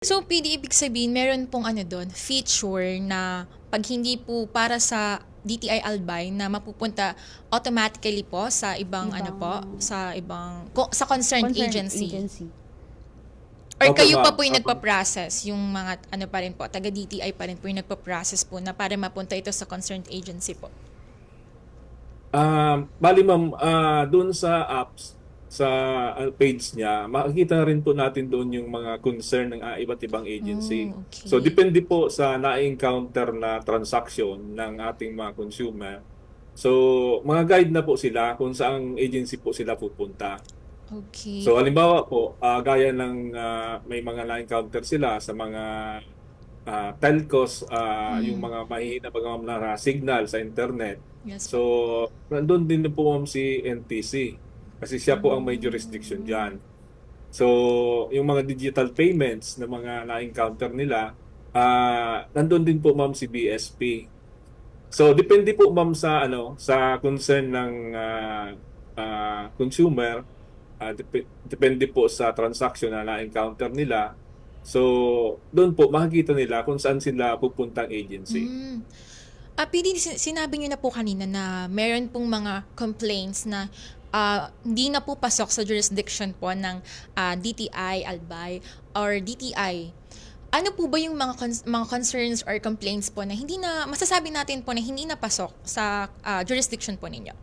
So, PD, ibig sabihin, meron pong ano doon, feature na pag hindi po para sa DTI Albay na mapupunta automatically po sa ibang, ano po, Ibang- sa ibang, ko- sa concerned, Concerned agency. agency. Or Opo, kayo pa po yung Opo. nagpa-process, yung mga ano pa rin po, taga DTI pa rin po yung nagpa-process po na para mapunta ito sa concerned agency po. Ah, bali ma'am, ah, doon sa apps, sa ah, page niya, makikita rin po natin doon yung mga concern ng ah, iba't ibang agency. Oh, okay. So depende po sa na-encounter na transaction ng ating mga consumer. So mga guide na po sila kung saang agency po sila pupunta. Okay. So halimbawa po, ah, gaya ng ah, may mga na-encounter sila sa mga ah, telcos, ah, yung mga mahihina pag na signal sa internet. yes. So, nandun din po ma'am si NTC. Kasi siya po ang may jurisdiction dyan. So, yung mga digital payments na mga na-encounter nila, ah nandun din po ma'am si BSP. So, depende po ma'am sa ano sa concern ng ah, ah, consumer. Ah, dep- depende po sa transaction na na-encounter nila. So, doon po makikita nila kung saan sila pupuntang agency. Mm. Ah, PD, sin- sinabi niyo na po kanina na meron pong mga complaints na ah, hindi na po pasok sa jurisdiction po ng ah, DTI, Albay, or DTI. Ano po ba yung mga cons- mga concerns or complaints po na hindi na masasabi natin po na hindi na pasok sa ah, jurisdiction po ninyo?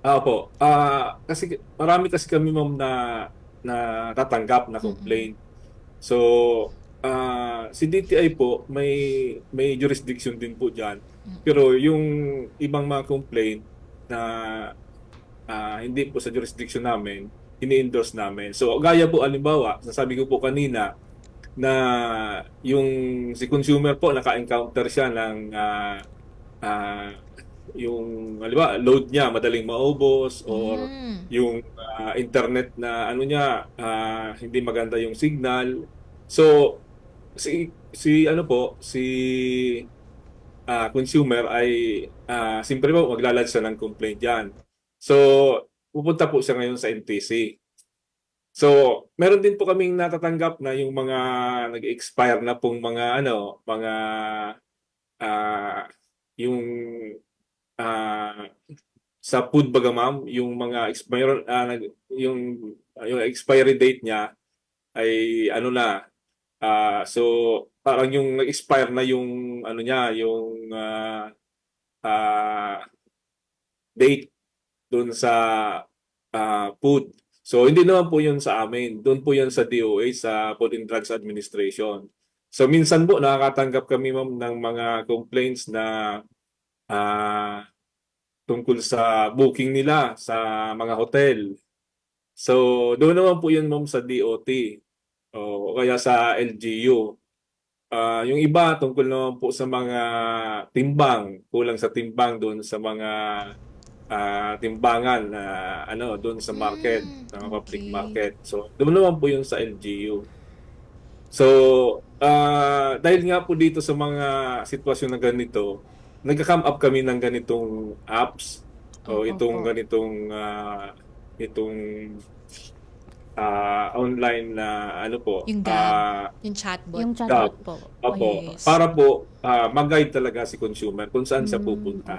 Opo. Ah, kasi marami kasi kami ma'am na na tatanggap na complaint. So, ah si DTI po may may jurisdiction din po diyan. Pero yung ibang mga complaint na ah, hindi po sa jurisdiction namin, ini-endorse namin. So, gaya po alimbawa, sasabi ko po kanina na yung si consumer po naka-encounter siya ng ah, ah, yung halimbawa load niya madaling maubos or Mm. yung ah, internet na ano niya ah, hindi maganda yung signal. So si si ano po si ah, consumer ay ah, siyempre po maglalodge siya ng complaint diyan. So pupunta po siya ngayon sa NTC. So meron din po kaming natatanggap na yung mga nag-expire na pong mga ano mga ah, yung ah, sa food baga ma'am, yung mga expire nag- yung yung expiry date niya ay ano na ah, so parang yung nag-expire na yung ano niya, yung ah, ah, date doon sa ah, food. So hindi naman po 'yun sa amin. Doon po 'yan sa DOH sa Food and Drugs Administration. So minsan po nakakatanggap kami ma'am ng mga complaints na ah tungkol sa booking nila sa mga hotel. So, doon naman po yun ma'am sa DOT o kaya sa LGU. Ah, yung iba tungkol naman po sa mga timbang, kulang sa timbang doon sa mga ah, timbangan na ano doon sa market, Mm, sa public market. So, doon naman po yun sa LGU. So, ah, dahil nga po dito sa mga sitwasyon na ganito, nagka-come up kami ng ganitong apps o Opo. itong ganitong ah, itong ah, online na ano po Yung Gab. ah, Yung chatbot. Yung chatbot po. opo, yes. para po ah, mag-guide talaga si consumer kung saan siya Mm, pupunta.